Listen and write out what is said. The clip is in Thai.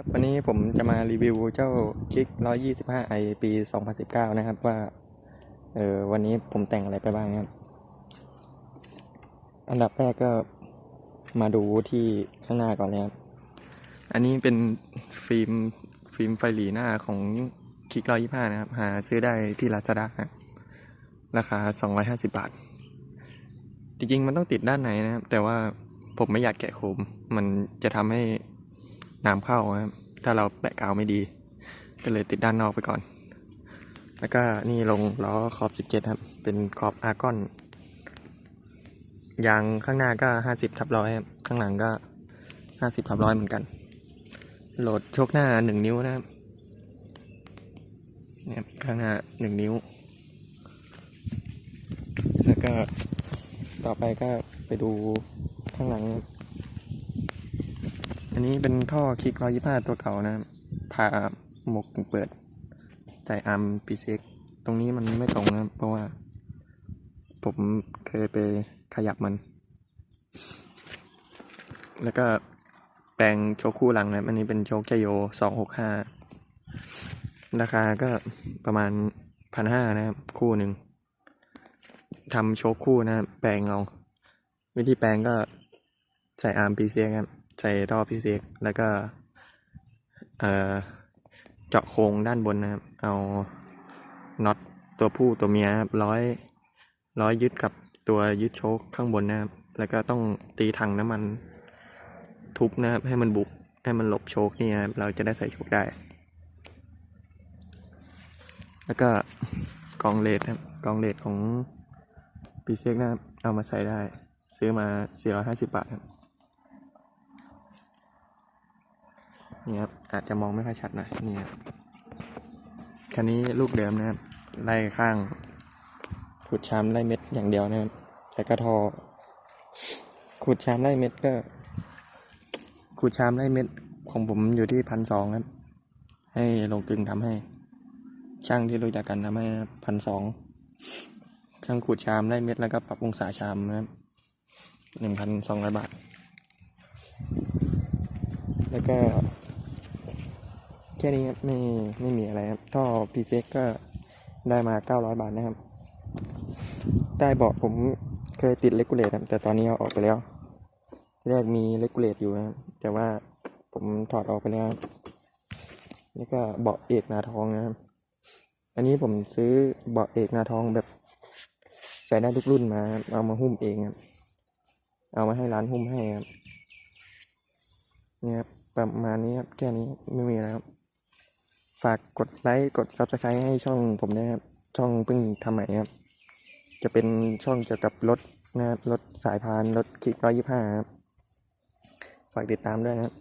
ครับวันนี้ผมจะมารีวิวเจ้าคลิก 125i ปี 2019 นะครับว่า เออวันนี้ผมแต่งอะไรไปบ้างครับ อันดับแรกก็มาดูที่ข้างหน้าก่อนเลยครับ อันนี้เป็นฟิล์มฟิล์มไฟหลีหน้าของคลิก 125 นะครับ หาซื้อได้ที่ลาซาด้าราคา 250 บาท จริงๆ มันต้องติดด้านในนะครับ แต่ว่าผมไม่อยากแกะโคมมันจะทำให้ น้ำเข้าครับถ้าเราแปะกาวไม่ดี ก็เลยติดด้านนอกไปก่อน แล้วก็นี่ลงล้อขอบ17ครับ เป็นขอบอาร์กอนยางข้างหน้าก็ 50ทับร้อยครับข้างหลังก็ 50ทับร้อยเหมือนกัน โหลดโชคหน้า 1 นิ้วนะครับเนี่ยข้างหน้า 1 นิ้ว แล้วก็ต่อไปก็ไปดูข้างหลัง อันนี้เป็นท่อคลิกร้อยยี่ห้าตัวเก่านะครับผ่าหมกเปิดใส่อาร์มปีเซ็กตรงนี้มันไม่ตรงนะเพราะว่า ผมเคยไปขยับมัน แล้วก็แปลงโชคคู่หลังนะอันนี้เป็นโชคแคโยสองหกห้าราคาก็ประมาณพันห้านะครับ คู่หนึ่งทำโชคคู่นะแปลงเอาวิธีแปลงก็ใส่อาร์มปีเซ็กครับ ใส่ท่อพีเซ็กแล้วก็ เอ่อ เจาะโครงด้านบนนะครับ เอาน็อตตัวผู้ตัวเมียครับร้อยร้อยยึดกับตัวยึดโชคข้างบนนะครับ แล้วก็ต้องตีถังน้ำมันทุบนะครับ ให้มันบุกให้มันหลบโชคนี่ครับเราจะได้ใส่โชคได้ แล้วก็กองเลดครับกองเลดของปีเซ็กนะครับ เอามาใส่ได้ ซื้อมา 450 บาทครับ นี่ครับอาจจะมองไม่ค่อยชัดหน่อยนี่ครับคันนี้ลูกเดิมนะครับไล่ข้างขุดชามไล่เม็ดอย่างเดียวนะครับแต่ก็ทอขุดชามไล่เม็ดก็ขุดชามไล่เม็ดของผมอยู่ที่พันสองครับ ให้ลงกึงทำให้ ช่างที่รู้จักกันทำให้พันสองช่างขูดชามไล่เม็ดแล้วก็ปรับองศาชามนะครับหนึ่งพันสองร้อยบาท แล้วก็ แค่นี้ครับไม่ไม่มีอะไรครับท่อพีเซ็กก็ได้มา 900 บาทนะครับ ได้เบาะผมเคยติดเลกูเลตครับแต่ตอนนี้เอาออกไปแล้วที่แรกมีเลกูเลตอยู่นะครับแต่ว่าผมถอดออกไปแล้วครับแล้วก็เบาะเอกนาทองนะครับ อันนี้ผมซื้อเบาะเอกนาทองแบบใส่ได้ทุกรุ่นมาเอามาหุ้มเองครับเอามาให้ร้านหุ้มให้ครับนี่ครับประมาณนี้ครับแค่นี้ไม่มีแล้วครับ ฝากกดไลค์กด subscribe ให้ช่องผมนะครับ ช่องเพิ่งทำใหม่ครับ จะเป็นช่องเกี่ยวกับรถนะครับรถสายพานรถคลิกร้อยยี่ห้าครับ ฝากติดตามด้วยนะครับ